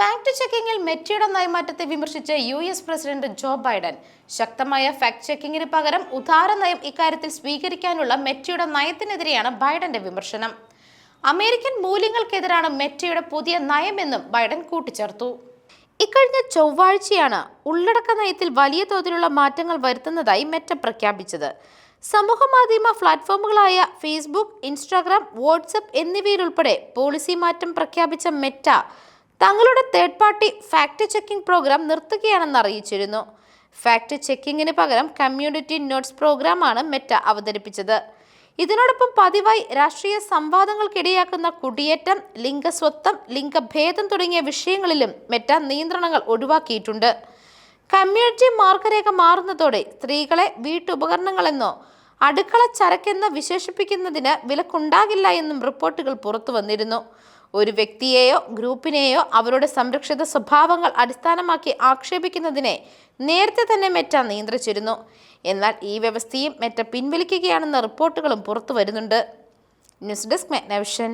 Fact ചെക്കിംഗിൽ മെറ്റയുടെ നയമാറ്റത്തെ വിമർശിച്ച് U S president Joe Biden. ശക്തമായ ഫാക്ട് ചെക്കിംഗിന് പകരം ഉദാര നയം ഇക്കാര്യത്തിൽ സ്വീകരിക്കാനുള്ള മെറ്റയുടെ നയത്തിനെതിരെയാണ് ബൈഡന്റെ വിമർശനം. അമേരിക്കൻ മൂല്യങ്ങൾക്കെതിരാണ് മെറ്റയുടെ പുതിയ നയമെന്നും ബൈഡൻ കൂട്ടിച്ചേർത്തു. ഇക്കഴിഞ്ഞ ചൊവ്വാഴ്ചയാണ് ഉള്ളടക്ക നയത്തിൽ വലിയ തോതിലുള്ള മാറ്റങ്ങൾ വരുത്തുന്നതായി മെറ്റ പ്രഖ്യാപിച്ചത്. സമൂഹമാധ്യമ പ്ലാറ്റ്ഫോമുകളായ ഫേസ്ബുക്ക് ഇൻസ്റ്റാഗ്രാം വാട്സപ്പ് എന്നിവയിലുൾപ്പെടെ പോളിസി മാറ്റം പ്രഖ്യാപിച്ച മെറ്റ തങ്ങളുടെ third party fact checking program നിർത്തുകയാണെന്ന് അറിയിച്ചിരുന്നു. ഫാക്ട് ചെക്കിങ്ങിന് പകരം കമ്മ്യൂണിറ്റി നോട്ട്സ് പ്രോഗ്രാമാണ് മെറ്റ അവതരിപ്പിച്ചത്. ഇതിനോടൊപ്പം പതിവായി രാഷ്ട്രീയ സംവാദങ്ങൾക്കിടയാക്കുന്ന കുടിയേറ്റം ലിംഗസ്വത്വം ലിംഗഭേദം തുടങ്ങിയ വിഷയങ്ങളിലും മെറ്റ നിയന്ത്രണങ്ങൾ ഒഴിവാക്കിയിട്ടുണ്ട്. കമ്മ്യൂണിറ്റി മാർഗരേഖ മാറുന്നതോടെ സ്ത്രീകളെ വീട്ടുപകരണങ്ങളെന്നോ അടുക്കള ചരക്കെന്ന് വിശേഷിപ്പിക്കുന്നതിന് വിലക്കുണ്ടാകില്ല എന്നും റിപ്പോർട്ടുകൾ പുറത്തു വന്നിരുന്നു ഒരു വ്യക്തിയെയോ ഗ്രൂപ്പിനെയോ അവരുടെ സംരക്ഷിത സ്വഭാവങ്ങൾ അടിസ്ഥാനമാക്കി ആക്ഷേപിക്കുന്നതിനെ നേരത്തെ തന്നെ മെറ്റ നിയന്ത്രിച്ചിരുന്നു. എന്നാൽ ഈ വ്യവസ്ഥയും മെറ്റ പിൻവലിക്കുകയാണെന്ന റിപ്പോർട്ടുകളും പുറത്തു വരുന്നുണ്ട്. News desk മെഗ്നവിഷൻ.